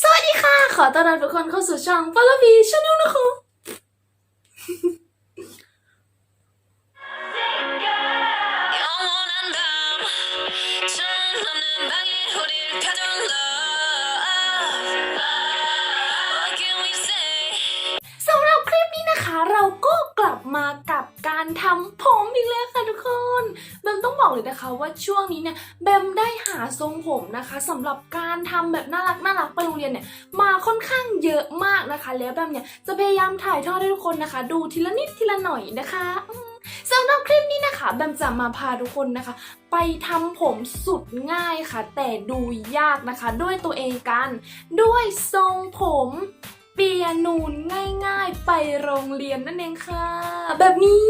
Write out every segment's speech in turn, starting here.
สวัสดีค่ะ ขอต้อนรับทุกคนเข้าสู่ช่อง f o l l o w me Channel นะคะสำหรับคลิปนี้นะคะ เราก็กลับมากับ การทำผมอีกแล้วค่ะทุกคนแบมต้องบอกเลยนะคะว่าช่วงนี้เนี่ยแบมได้หาทรงผมนะคะสำหรับการทำแบบน่ารักน่ารักไปโรงเรียนเนี่ยมาค่อนข้างเยอะมากนะคะ แล้วแบมเนี่ยจะพยายามถ่ายทอดให้ทุกคนนะคะ ดูทีละนิดทีละหน่อยนะคะสำหรับคลิปนี้นะคะแบมจะมาพาทุกคนนะคะ ไปทำผมสุดง่ายค่ะ แต่ดูยากนะคะ ด้วยตัวเองกัน ด้วยทรงผม เปียนูนง่ายๆไปโรงเรียนนั่นเองค่ะ แบบนี้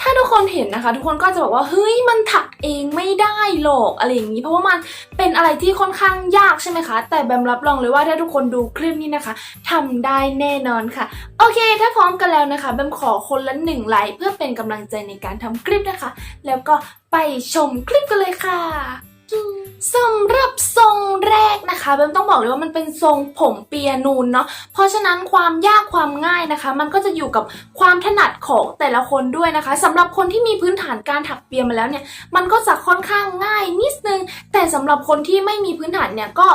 ถ้าทุกคนเห็นนะคะ ทุกคนก็จะบอกว่าเฮ้ยมันถักเองไม่ได้หรอกอะไรอย่างนี้ เพราะว่ามันเป็นอะไรที่ค่อนข้างยากใช่ไหมคะ แต่แบมรับรองเลยว่าถ้าทุกคนดูคลิปนี้นะคะทำได้แน่นอนค่ะ โอเค ถ้าพร้อมกันแล้วนะคะแบมขอคนละหนึ่งไลค์เพื่อเป็นกำลังใจในการทำคลิปนะคะ แล้วก็ไปชมคลิปกันเลยค่ะ สำหรับทรงแรกนะคะเบมต้องบอกเลยว่ามันเป็นทรงผมเปียนูนเนาะเพราะฉะนั้นความยากความง่ายนะคะ มันก็จะอยู่กับความถนัดของแต่ละคนด้วยนะคะสำหรับคนที่มีพื้นฐานการถักเปียมาแล้วเนี่ย มันก็จะค่อนข้างง่ายนิดนึง แต่สำหรับคนที่ไม่มีพื้นฐานเนี่ยก็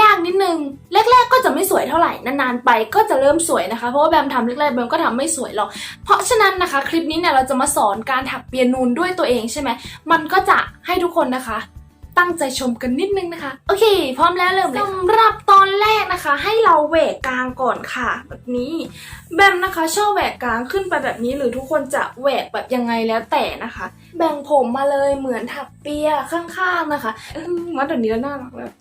ยากนิดนึง แรก ๆ ก็จะไม่สวยเท่าไหร่ นานๆ ไปก็จะเริ่มสวยนะคะ เพราะว่าแบมทำแรกๆแบมก็ทำไม่สวยหรอก เพราะฉะนั้นนะคะ คลิปนี้เนี่ยเราจะมาสอนการถักเปียนูนด้วยตัวเองใช่ไหม มันก็จะให้ทุกคนนะคะ ตั้งใจชมกันนิดนึงนะคะ โอเค พร้อมแล้วเริ่มเลยสำหรับตอนแรกนะคะ ให้เราแหวกกลางก่อนค่ะ แบบนี้แบมนะคะชอบแหวกกลางขึ้นไปแบบนี้ หรือทุกคนจะแหวกแบบยังไงแล้วแต่นะคะ แบ่งผมมาเลยเหมือนถักเปียข้างๆนะคะอื้อมาเดี๋ยวนี้แล้วน่ารักแบบ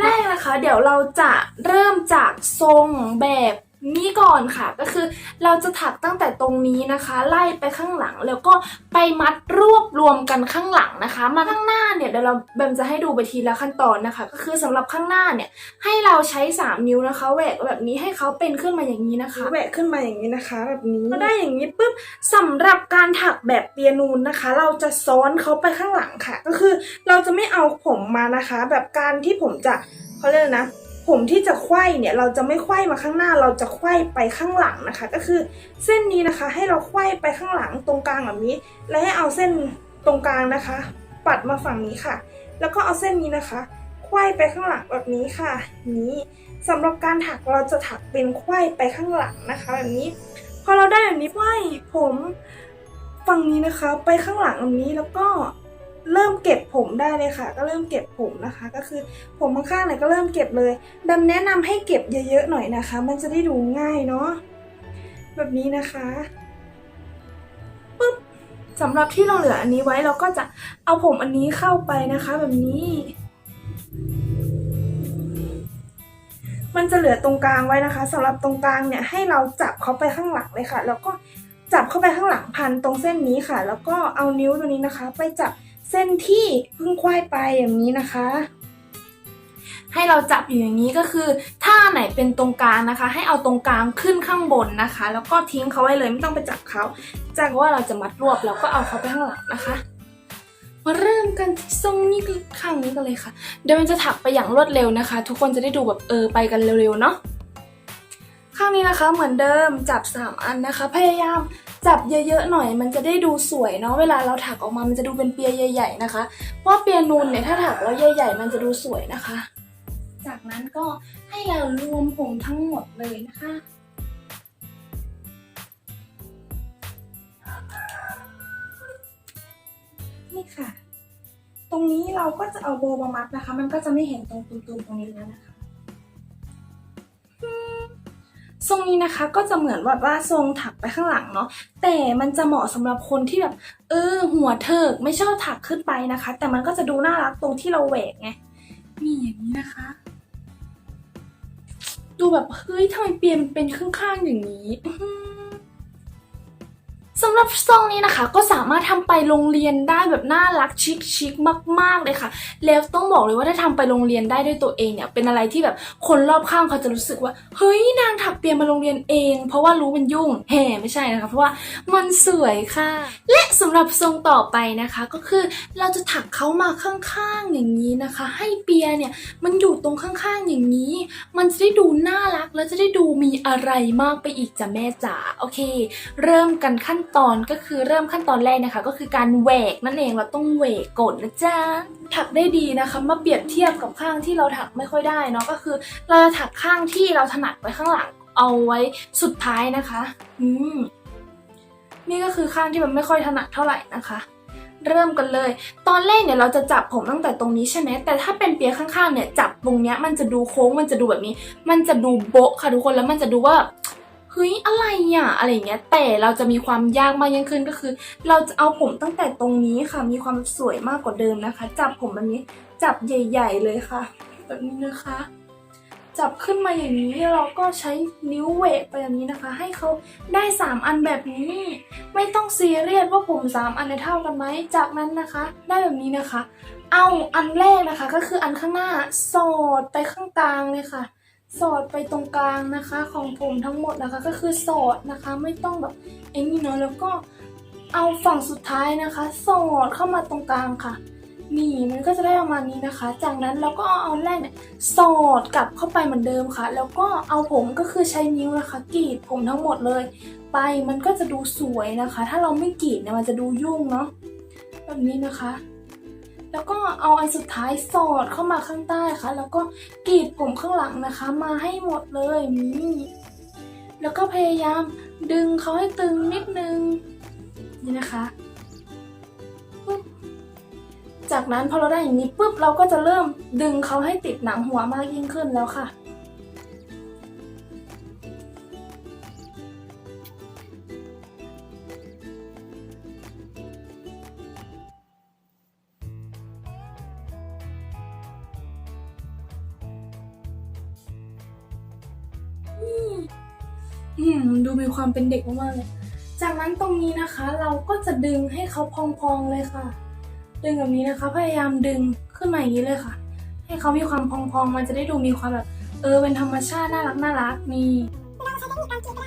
แรกนะคะ เดี๋ยวเราจะเริ่มจากทรงแบบ นี้ก่อนค่ะก็คือเราจะถักตั้งแต่ตรงนี้นะคะ ไล่ไปข้างหลังแล้วก็ไปมัดรวบรวมกันข้างหลังนะคะ มาข้างหน้าเนี่ยเดี๋ยวเราแบมจะให้ดูไปทีละขั้นตอนนะคะ ก็คือสำหรับข้างหน้าเนี่ยให้เราใช้ 3 นิ้วนะคะแหวกแบบนี้ให้เขาเป็นขึ้นมาอย่างนี้นะคะแหวกขึ้นมาอย่างนี้นะคะ แบบนี้ก็ได้อย่างนี้ปุ๊บสำหรับการถักแบบเปียนูนนะคะ เราจะซ้อนเขาไปข้างหลังค่ะ ก็คือเราจะไม่เอาผมมานะคะ แบบการที่ผมจะเขาเรียกอะไรนะ ผมที่จะไขว้เนี่ยเราจะไม่ไขว้มาข้างหน้าเราจะไขว้ไปข้างหลังนะคะ ก็คือเส้นนี้นะคะให้เราไขว้ไปข้างหลังตรงกลางแบบนี้ และให้เอาเส้นตรงกลางนะคะ ปัดมาฝั่งนี้ค่ะ แล้วก็เอาเส้นนี้นะคะไขว้ไปข้างหลังแบบนี้ค่ะ นี้สำหรับการถักเราจะถักเป็นไขว้ไปข้างหลังนะคะ แบบนี้พอเราได้แบบนี้ไขว้ผมฝั่งนี้นะคะ ไปข้างหลังแบบนี้แล้วก็ เริ่มเก็บผมได้เลยค่ะ ก็เริ่มเก็บผมนะคะ ก็คือผมข้างๆเนี่ยก็เริ่มเก็บเลยดำแนะนำให้เก็บเยอะๆหน่อยนะคะ มันจะได้ดูง่ายเนาะแบบนี้นะคะปุ๊บสำหรับที่เราเหลืออันนี้ไว้เราก็จะเอาผมอันนี้เข้าไปนะคะ แบบนี้ มันจะเหลือตรงกลางไว้นะคะสำหรับตรงกลางเนี่ยให้เราจับเขาไปข้างหลังเลยค่ะ แล้วก็จับเข้าไปข้างหลังพันตรงเส้นนี้ค่ะ แล้วก็เอานิ้วตัวนี้นะคะ ไปจับ เส้นที่เพิ่งควายไปอย่างนี้นะคะ ให้เราจับอยู่อย่างนี้ก็คือถ้าไหนเป็นตรงกลางนะคะ ให้เอาตรงกลางขึ้นข้างบนนะคะ แล้วก็ทิ้งเขาไว้เลยไม่ต้องไปจับเขาจากว่าเราจะมัดรวบแล้วก็เอาเขาไปข้างหลังนะคะมาเริ่มกันที่ทรงนี้กันข้างนี้กันเลยค่ะ เดี๋ยวมันจะถักไปอย่างรวดเร็วนะคะ ทุกคนจะได้ดูแบบเออไปกันเร็วๆเนาะข้างนี้นะคะเหมือนเดิมจับ 3 อันนะคะ พยายาม จับเยอะๆหน่อย มันจะได้ดูสวยเนาะเวลาเราถักออกมามันจะดูเป็นเปียใหญ่ ๆนะคะ เพราะเปียนูนเนี่ยถ้าถักแล้วใหญ่ ๆ มันจะดูสวยนะคะ จากนั้นก็ให้เรารวมผมทั้งหมดเลยนะคะนี่ค่ะ ตรงนี้เราก็จะเอาโบมามัดนะคะ มันก็จะไม่เห็นตรงตุ่มๆตรงนี้แล้วนะคะ ทรงนี้นะคะก็จะเหมือนแบบว่าทรงถักไปข้างหลังเนาะแต่มันจะเหมาะสำหรับคนที่แบบเออหัวเถิกไม่ชอบถักขึ้นไปนะคะ แต่มันก็จะดูน่ารักตรงที่เราแหวกไงมีอย่างนี้นะคะ ดูแบบเฮ้ยทำไมเปลี่ยนเป็นข้างๆอย่างนี้อื สำหรับซองนี้นะคะ ก็สามารถทำไปโรงเรียนได้แบบน่ารักชิคชิคๆมาก ๆ เลยค่ะ แล้วต้องบอกเลยว่าถ้าทำไปโรงเรียนได้ด้วยตัวเองเนี่ย เป็นอะไรที่แบบคนรอบข้างเขาจะรู้สึกว่า เฮ้ยนางถักเปียมาโรงเรียนเอง เพราะว่ารู้มันยุ่งแห่ไม่ใช่นะคะ เพราะว่ามันสวยค่ะ และสำหรับทรงต่อไปนะคะ ก็คือเราจะถักเขามาข้าง ๆ อย่างนี้นะคะ ให้เปียเนี่ยมันอยู่ตรงข้างๆอย่างนี้ มันจะได้ดูน่ารักแล้วจะได้ดูมีอะไรมากไปอีกจ้ะแม่จ๋าโอเค เริ่มกันขั้นตอนก็คือเริ่มขั้นตอนแรกนะคะ ก็คือการแหวกนั่นเองเราต้องแหวกกดนะจ๊ะถักได้ดีนะคะ มาเปรียบเทียบกับข้างที่เราถักไม่ค่อยได้เนาะก็คือ เราจะถักข้างที่เราถนัดไว้ข้างหลังเอาไว้สุดท้ายนะคะ อืมนี่ก็คือข้างที่มันไม่ค่อยถนัดเท่าไหร่นะคะเริ่มกันเลย ตอนแรกเนี่ยเราจะจับผมตั้งแต่ตรงนี้ใช่ไหมแต่ถ้าเป็นเปียข้างๆเนี่ยจับตรงเนี้ยมันจะดูโค้งมันจะดูแบบนี้ มันจะดูโบ๊ะค่ะทุกคนแล้วมันจะดูว่า เฮ้ยอะไรอะอะไรเงี้ยแต่เราจะมีความยากมากยิ่งขึ้นก็คือ เราจะเอาผมตั้งแต่ตรงนี้ค่ะ มีความสวยมากกว่าเดิมนะคะ จับผมแบบนี้จับใหญ่ ๆ เลยค่ะ แบบนี้นะคะ จับขึ้นมาอย่างนี้เราก็ใช้นิ้วเวกไปแบบนี้นะคะ ให้เขาได้สามอันแบบนี้ ไม่ต้องซีเรียสว่าผมสามอันเท่ากันไหมจากนั้นนะคะ ได้แบบนี้นะคะ เอาอันแรกนะคะ ก็คืออันข้างหน้าสอดไปข้างกลางเลยค่ะ สอดไปตรงกลางนะคะ ของผมทั้งหมดนะคะ ก็คือสอดนะคะไม่ต้องแบบไอ้นี่เนาะแล้วก็เอาฝั่งสุดท้ายนะคะ สอดเข้ามาตรงกลางค่ะ นี่มันก็จะได้ประมาณนี้นะคะ จากนั้นเราก็เอาแรกเนี่ยสอดกลับเข้าไปเหมือนเดิมค่ะ แล้วก็เอาผมก็คือใช้นิ้วนะคะกรีดผมทั้งหมดเลย ไปมันก็จะดูสวยนะคะ ถ้าเราไม่กรีดเนี่ยมันจะดูยุ่งเนาะแบบนี้นะคะ แล้วก็เอาอันสุดท้ายสอดเข้ามาข้างใต้ค่ะ แล้วก็กรีดผมข้างหลังนะคะ มาให้หมดเลยนี่แล้วก็พยายามดึงเขาให้ตึงนิดนึงนี่นะคะปึ๊บจากนั้นพอเราได้อย่างนี้ปุ๊บเราก็จะเริ่มดึงเขาให้ติดหนังหัวมากยิ่งขึ้นแล้วค่ะ อืมดูมีความเป็นเด็กมากๆเลย จากนั้นตรงนี้นะคะ เราก็จะดึงให้เขาพองๆเลยค่ะ ดึงแบบนี้นะคะ พยายามดึงขึ้นมาอย่างนี้เลยค่ะ ให้เขามีความพองๆ มันจะได้ดูมีความแบบ เออเป็นธรรมชาติน่ารักน่ารักนี่เราใช้เทคนิคการจีบ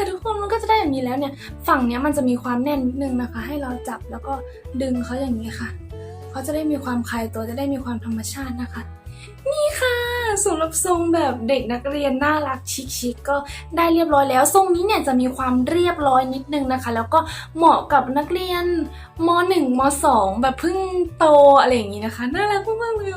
ค่ะทุกคนมันก็จะได้แบบนี้แล้วเนี่ย ฝั่งเนี้ยมันจะมีความแน่นนิดนึงนะคะ ให้เราจับแล้วก็ดึงเขาอย่างนี้ค่ะเขาจะได้มีความคลายตัวจะได้มีความธรรมชาตินะคะ นี่ค่ะสำหรับทรงแบบเด็กนักเรียนน่ารักชิคๆก็ได้เรียบร้อยแล้ว ทรงนี้เนี่ยจะมีความเรียบร้อยนิดนึงนะคะ แล้วก็เหมาะกับนักเรียนม .1 ม .2 แบบเพิ่งโตอะไรอย่างนี้นะคะ น่ารักมากๆเลย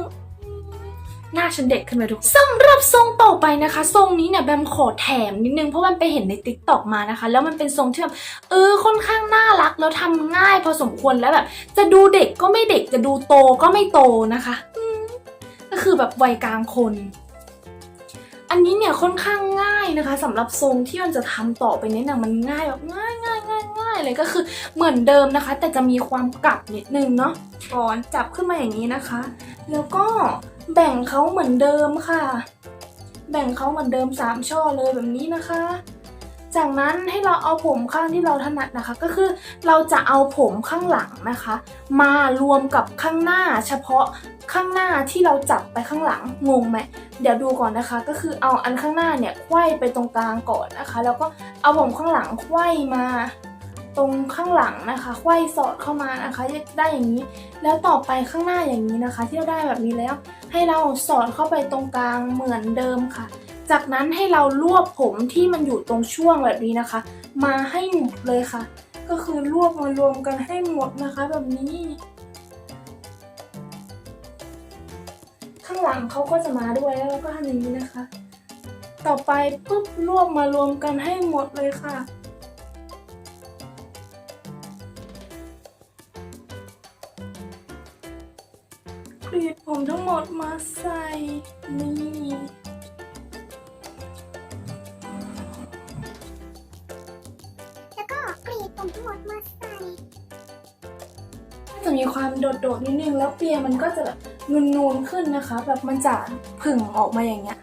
หน้าฉันเด็กขึ้นไปทุกคนสำหรับทรงต่อไปนะคะ ทรงนี้เนี่ยแบมขอแถมนิดนึงเพราะมันไปเห็นในติ๊กต็อกมานะคะ แล้วมันเป็นทรงที่แบบเออค่อนข้างน่ารักแล้วทำง่ายพอสมควรแล้วแบบ จะดูเด็กก็ไม่เด็กจะดูโตก็ไม่โตนะคะก็คือแบบวัยกลางคน อันนี้เนี่ยค่อนข้างง่ายนะคะสำหรับทรงที่มันจะทำต่อไปเนี้นะมันง่ายแบบง่ายง่ายง่ายง่ายเลยก็คือเหมือนเดิมนะคะ แต่จะมีความกลับนิดนึงเนาะก่อนจับขึ้นมาอย่างนี้นะคะ แล้วก็ แบ่งเขาเหมือนเดิมค่ะ แบ่งเขาเหมือนเดิมสามช่อเลยแบบนี้นะคะ จากนั้นให้เราเอาผมข้างที่เราถนัดนะคะ ก็คือเราจะเอาผมข้างหลังนะคะ มารวมกับข้างหน้าเฉพาะข้างหน้าที่เราจับไปข้างหลังงงไหมเดี๋ยวดูก่อนนะคะ ก็คือเอาอันข้างหน้าเนี่ยไขว้ไปตรงกลางก่อนนะคะ แล้วก็เอาผมข้างหลังไขว้มาตรงข้างหลังนะคะไขว้สอดเข้ามานะคะได้อย่างนี้ แล้วต่อไปข้างหน้าอย่างนี้นะคะ ที่เราได้แบบนี้แล้ว ให้เราสอดเข้าไปตรงกลางเหมือนเดิมค่ะ จากนั้นให้เรารวบผมที่มันอยู่ตรงช่วงแบบนี้นะคะ มาให้หมดเลยค่ะ ก็คือรวบมารวมกันให้หมดนะคะ แบบนี้ ข้างหลังเขาก็จะมาด้วยแล้วเราก็ทำอย่างนี้นะคะ ต่อไปปุ๊บรวบมารวมกันให้หมดเลยค่ะรีดผมท หมดมาใส่นี่แล้วก็กรีดผมทั้งหมดมาใส่จะมีความโดดๆนิดนึงแล้วเปียมันก็จะแบบนูนๆขึ้นนะคะ แบบมันจะผึ่งออกมาอย่างเงี้ย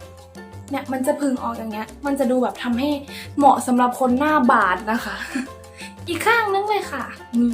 เนี่ยมันจะผึ่งออกอย่างเงี้ย มันจะดูแบบทำให้เหมาะสำหรับคนหน้าบาดนะคะ อีกข้างนึงเลยค่ะนี่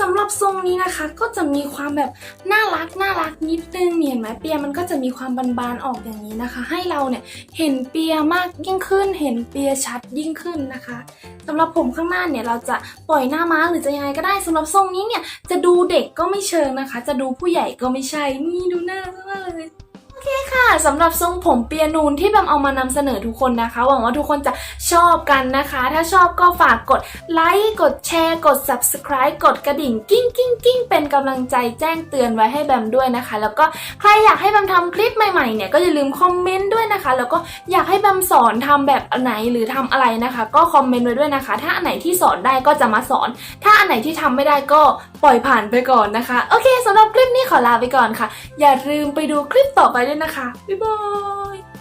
สำหรับทรงนี้นะคะ ก็จะมีความแบบน่ารักน่ารักนิดนึงเห็นไหมเปียมันก็จะมีความบานๆออกอย่างนี้นะคะ ให้เราเนี่ยเห็นเปียมากยิ่งขึ้น เห็นเปียชัดยิ่งขึ้นนะคะสำหรับผมข้างหน้าเนี่ยเราจะปล่อยหน้าม้าหรือจะยังไงก็ได้สำหรับทรงนี้เนี่ยจะดูเด็กก็ไม่เชิงนะคะ จะดูผู้ใหญ่ก็ไม่ใช่นี่ดูหน้ามากเลย ค่ะสำหรับทรงผมเปียนูนที่แบมเอามานำเสนอทุกคนนะคะ หวังว่าทุกคนจะชอบกันนะคะ ถ้าชอบก็ฝากกดไลค์กดแชร์กด subscribe กดกระดิ่งกิ้งกิ้งกิ้งเป็นกำลังใจแจ้งเตือนไว้ให้แบมด้วยนะคะ แล้วก็ใครอยากให้แบมทำคลิปใหม่ๆเนี่ยก็อย่าลืมคอมเมนต์ด้วยนะคะ แล้วก็อยากให้แบมสอนทำแบบไหนหรือทำอะไรนะคะ ก็คอมเมนต์ไว้ด้วยนะคะ ถ้าอันไหนที่สอนได้ก็จะมาสอน ถ้าอันไหนที่ทำไม่ได้ก็ปล่อยผ่านไปก่อนนะคะโอเคสำหรับคลิปนี้ขอลาไปก่อนค่ะ อย่าลืมไปดูคลิปต่อไปด้วยด้วยนะคะ บ๊ายบาย